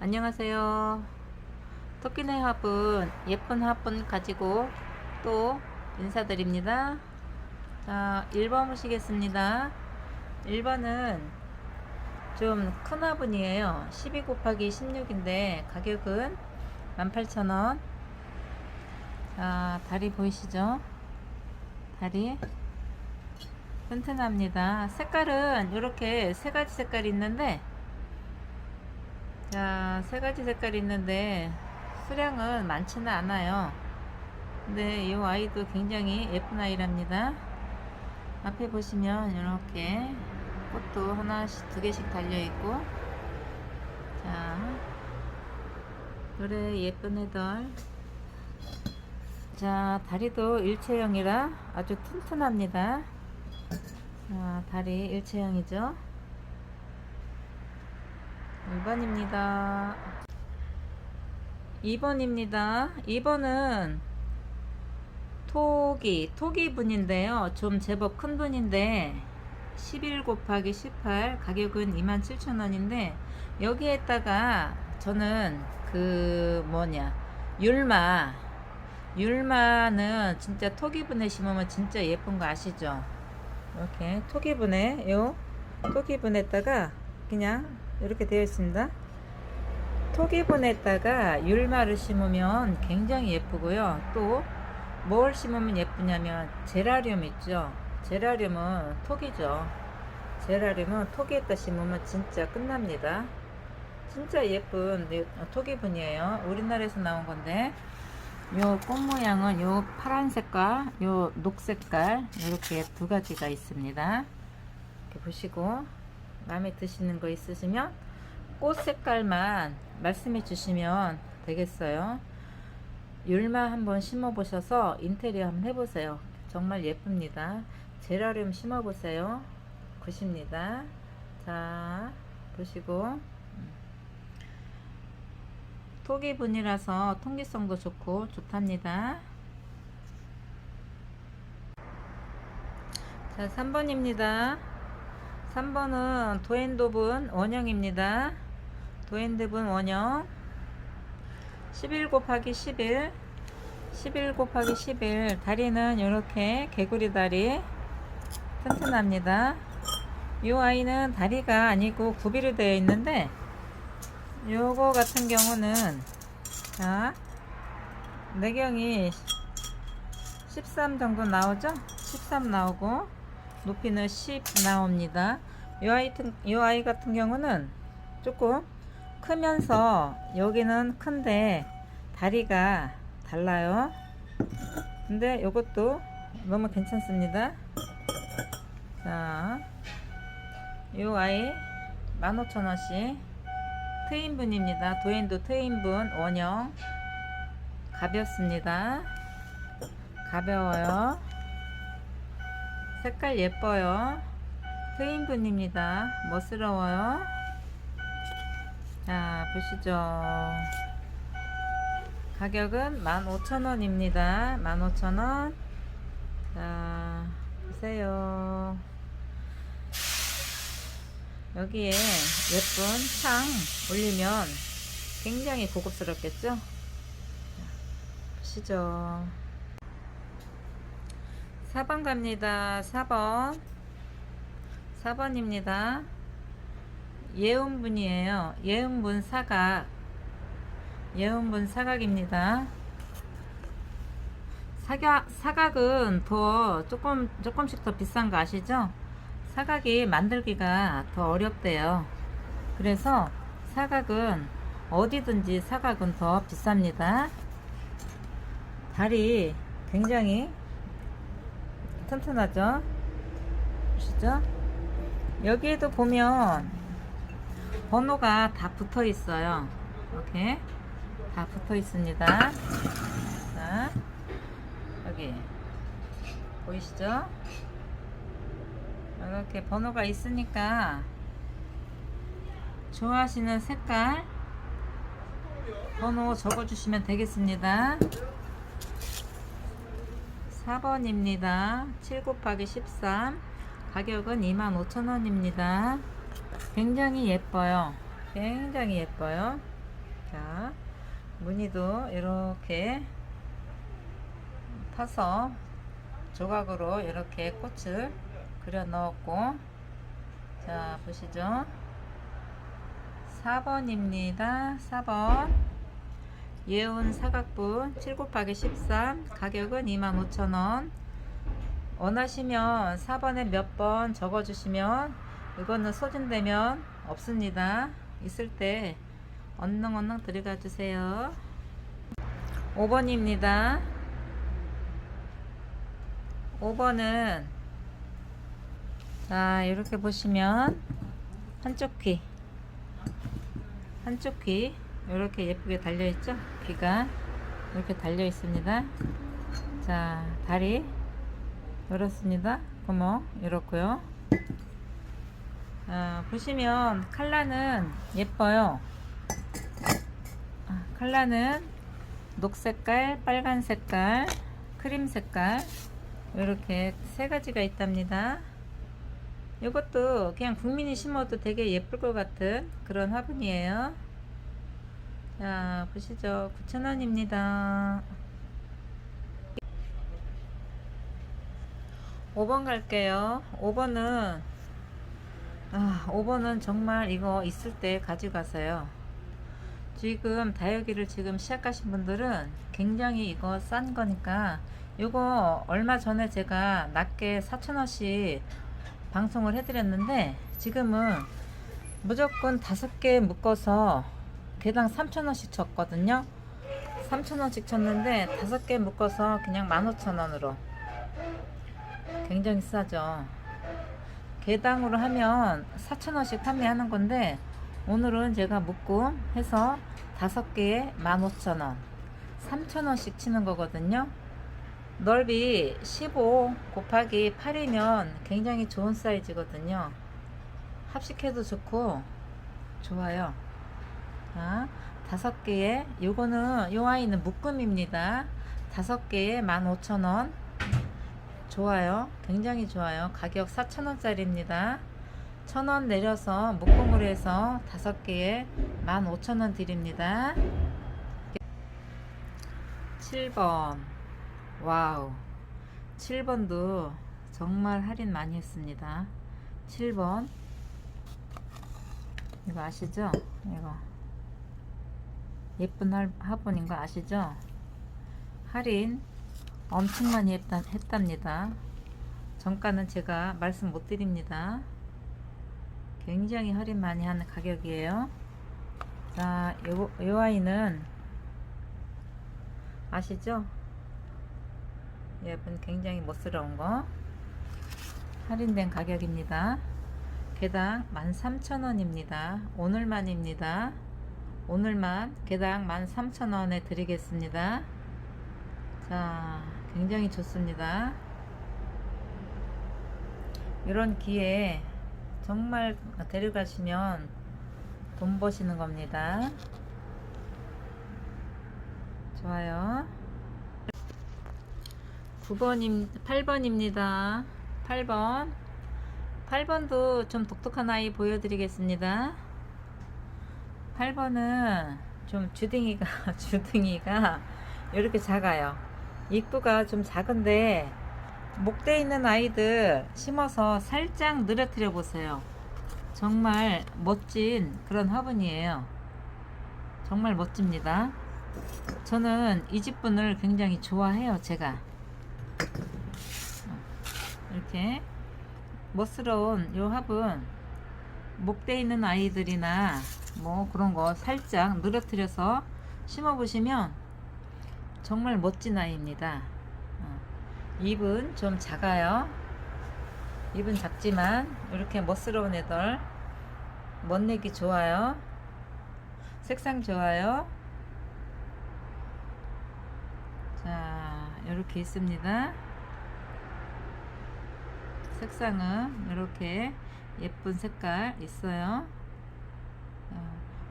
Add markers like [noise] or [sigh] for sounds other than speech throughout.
안녕하세요. 토끼네 화분, 예쁜 화분 가지고 또 인사드립니다. 자, 1번 보시겠습니다. 1번은 좀 큰 화분이에요. 12 곱하기 16인데 가격은 18,000원. 자, 다리 보이시죠? 다리. 튼튼합니다. 색깔은 이렇게 세 가지 색깔이 있는데 자, 세 가지 색깔이 있는데 수량은 많지는 않아요. 근데 이 아이도 굉장히 예쁜 아이랍니다. 앞에 보시면 이렇게 꽃도 하나씩 두 개씩 달려 있고 자, 그래 예쁜 애들. 자, 다리도 일체형이라 아주 튼튼합니다. 자, 다리 일체형이죠. 1번입니다. 2번입니다. 2번은 토기, 토기 분인데요. 좀 제법 큰 분인데 11 곱하기 18 가격은 27,000원인데 여기에다가 저는 그 뭐냐 율마 율마는 진짜 토기분에 심으면 진짜 예쁜 거 아시죠? 이렇게 토기분에 요 토기분에다가 그냥 이렇게 되어 있습니다. 토기분에다가 율마를 심으면 굉장히 예쁘고요. 또 뭘 심으면 예쁘냐면 제라늄 있죠. 제라늄은 톡이죠. 제라늄은 톡에다 심으면 진짜 끝납니다. 진짜 예쁜 네, 토기분이에요. 우리나라에서 나온 건데 요 꽃 모양은 요 파란 색깔, 요 녹색깔 이렇게 두 가지가 있습니다. 이렇게 보시고 마음에 드시는 거 있으시면 꽃 색깔만 말씀해 주시면 되겠어요. 율마 한번 심어 보셔서 인테리어 한번 해보세요. 정말 예쁩니다. 제라늄 심어 보세요. 굿입니다. 자, 보시고 토기분이라서 통기성도 좋고 좋답니다. 자, 3번입니다. 3번은 도엔도분 원형입니다. 도엔도분 원형 11 곱하기 11 11 곱하기 11 다리는 이렇게 개구리 다리 튼튼합니다. 이 아이는 다리가 아니고 구비로 되어 있는데 요거 같은 경우는 자 내경이 13 정도 나오죠? 13 나오고 높이는 10 나옵니다. 이 아이, 이 아이 같은 경우는 조금 크면서 여기는 큰데 다리가 달라요. 근데 이것도 너무 괜찮습니다. 자, 이 아이 15,000원씩 트윈분입니다. 도인도 트윈분 원형 가볍습니다. 가벼워요. 색깔 예뻐요. 트윈분입니다. 멋스러워요. 자, 보시죠. 가격은 15,000원입니다. 15,000원. 자, 보세요. 여기에 예쁜 창 올리면 굉장히 고급스럽겠죠? 자, 보시죠. 4번 갑니다. 4번. 4번입니다. 예음분이에요. 예음분 사각. 예음분 사각입니다. 사각, 사각은 더 조금, 조금씩 더 비싼 거 아시죠? 사각이 만들기가 더 어렵대요. 그래서 사각은 어디든지 사각은 더 비쌉니다. 다리 굉장히 튼튼하죠? 보시죠? 여기에도 보면 번호가 다 붙어 있어요. 이렇게 다 붙어 있습니다. 자, 여기 보이시죠? 이렇게 번호가 있으니까 좋아하시는 색깔 번호 적어주시면 되겠습니다. 4번입니다. 7 곱하기 13 가격은 25,000원입니다. 굉장히 예뻐요. 굉장히 예뻐요. 자, 무늬도 이렇게 타서 조각으로 이렇게 꽃을 그려 넣었고, 자, 보시죠. 4번입니다. 4번. 예운 사각분 7 곱하기 13 가격은 25,000원. 원하시면 4번에 몇 번 적어주시면 이거는 소진되면 없습니다. 있을 때 언능 언능 들어가 주세요. 5번입니다. 5번은 자 이렇게 보시면 한쪽 귀 한쪽 귀 이렇게 예쁘게 달려 있죠? 귀가 이렇게 달려 있습니다. 자 다리 이렇습니다. 구멍 이렇고요. 아, 보시면 칼라는 예뻐요. 아, 칼라는 녹색깔 빨간 색깔 크림 색깔 이렇게 세 가지가 있답니다. 이것도 그냥 국민이 심어도 되게 예쁠 것 같은 그런 화분이에요 자 보시죠. 9,000원입니다. 5번 갈게요. 5번은 아 5번은 정말 이거 있을 때 가져가세요. 지금 다육이를 지금 시작하신 분들은 굉장히 이거 싼 거니까 이거 얼마 전에 제가 낮게 4,000원씩 방송을 해드렸는데 지금은 무조건 다섯 개 묶어서 개당 3,000원씩 쳤거든요. 3,000원씩 쳤는데 다섯 개 묶어서 그냥 15,000원으로. 굉장히 싸죠. 개당으로 하면 4,000원씩 판매하는 건데 오늘은 제가 묶음 해서 다섯 개에 15,000원. 3,000원씩 치는 거거든요. 넓이 15 곱하기 8이면 굉장히 좋은 사이즈거든요. 합식해도 좋고 좋아요 자, 다섯 개에 요거는 요 아이는 묶음입니다. 다섯 개에 15,000원. 좋아요. 굉장히 좋아요. 가격 4,000원짜리입니다. 1,000원 내려서 묶음으로 해서 다섯 개에 15,000원 드립니다. 7번. 와우. 7번도 정말 할인 많이 했습니다. 7번. 이거 아시죠? 이거 예쁜 할- 화분인 거 아시죠 할인 엄청 많이 했다, 했답니다 정가는 제가 말씀 못 드립니다 굉장히 할인 많이 하는 가격이에요 자, 요, 요 아이는 아시죠? 예쁜 굉장히 멋스러운 거 할인된 가격입니다. 개당 13,000원입니다. 오늘만입니다. 오늘만 개당 13,000원에 드리겠습니다. 자, 굉장히 좋습니다. 이런 기회에 정말 데려가시면 돈 버시는 겁니다. 좋아요. 9번임, 8번입니다. 8번. 8번도 좀 독특한 아이 보여드리겠습니다. 8번은 좀 주둥이가, [laughs] 주둥이가 이렇게 작아요. 입구가 좀 작은데, 목대 있는 아이들 심어서 살짝 늘어뜨려 보세요. 정말 멋진 그런 화분이에요. 정말 멋집니다. 저는 이 집분을 굉장히 좋아해요, 제가. 이렇게 멋스러운 요 화분 목대 있는 아이들이나 뭐 그런 거 살짝 늘어뜨려서 심어 보시면 정말 멋진 아이입니다. 어, 잎은 좀 작아요. 잎은 작지만 이렇게 멋스러운 애들 멋내기 좋아요. 색상 좋아요. 자, 이렇게 있습니다. 색상은 이렇게 예쁜 색깔 있어요.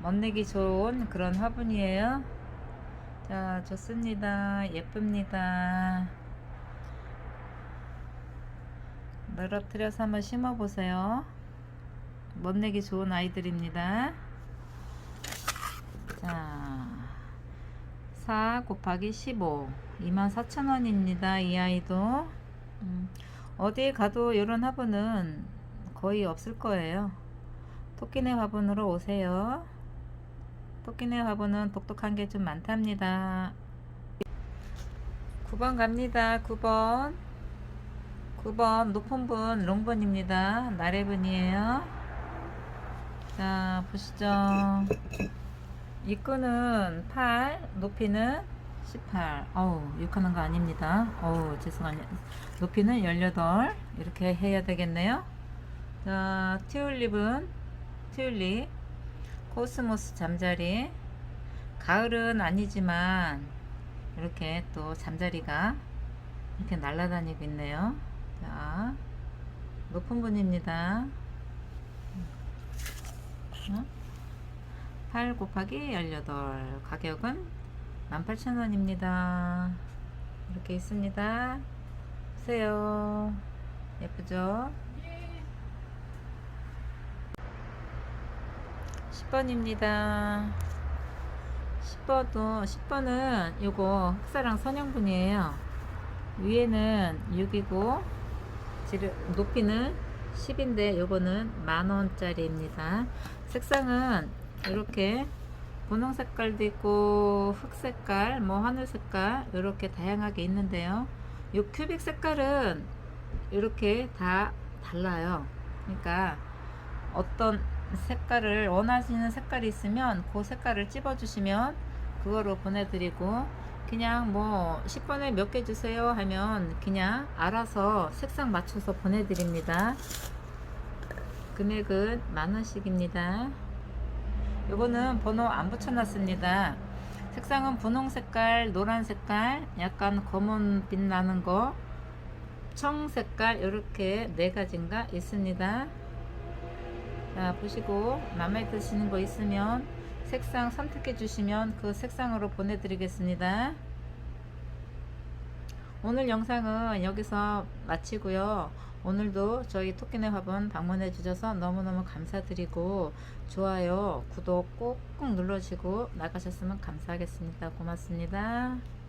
어, 멋내기 좋은 그런 화분이에요. 자, 좋습니다. 예쁩니다. 늘어뜨려서 한번 심어보세요. 멋내기 좋은 아이들입니다. 자, 4 곱하기 15. 24,000원입니다. 이 아이도. 음, 어디 가도 이런 화분은 거의 없을 거예요. 토끼네 화분으로 오세요. 토끼네 화분은 독특한 게 좀 많답니다. 9번 갑니다. 9번. 9번 높은 분 롱번입니다. 나래분이에요. 자, 보시죠. 입구는 8, 높이는 18. 어우, 욕하는 거 아닙니다. 어우, 죄송합니다. 높이는 18. 이렇게 해야 되겠네요. 자, 튤립은 튤립, 코스모스 잠자리. 가을은 아니지만 이렇게 또 잠자리가 이렇게 날아다니고 있네요. 자, 높은 분입니다. 어? 8 곱하기 18 가격은 18,000원입니다. 이렇게 있습니다. 보세요. 예쁘죠? 10번입니다. 10번도 10번은 요거 흑사랑 선형분이에요. 위에는 6이고 높이는 10인데 요거는 만원짜리입니다. 색상은 이렇게 분홍 색깔도 있고 흑 색깔, 뭐 하늘 색깔 이렇게 다양하게 있는데요. 요 큐빅 색깔은 이렇게 다 달라요. 그러니까 어떤 색깔을 원하시는 색깔이 있으면 그 색깔을 찝어 주시면 그거로 보내드리고 그냥 뭐 10번에 몇 개 주세요 하면 그냥 알아서 색상 맞춰서 보내드립니다. 금액은 만원씩입니다. 요거는 번호 안 붙여놨습니다. 색상은 분홍 색깔, 노란 색깔, 약간 검은 빛 나는 거, 청 색깔 이렇게 네 가지인가 있습니다. 자 보시고 마음에 드시는 거 있으면 색상 선택해 주시면 그 색상으로 보내드리겠습니다. 오늘 영상은 여기서 마치고요. 오늘도 저희 토끼네 화분 방문해 주셔서 너무너무 감사드리고 좋아요, 구독 꼭꼭 눌러주시고 나가셨으면 감사하겠습니다. 고맙습니다.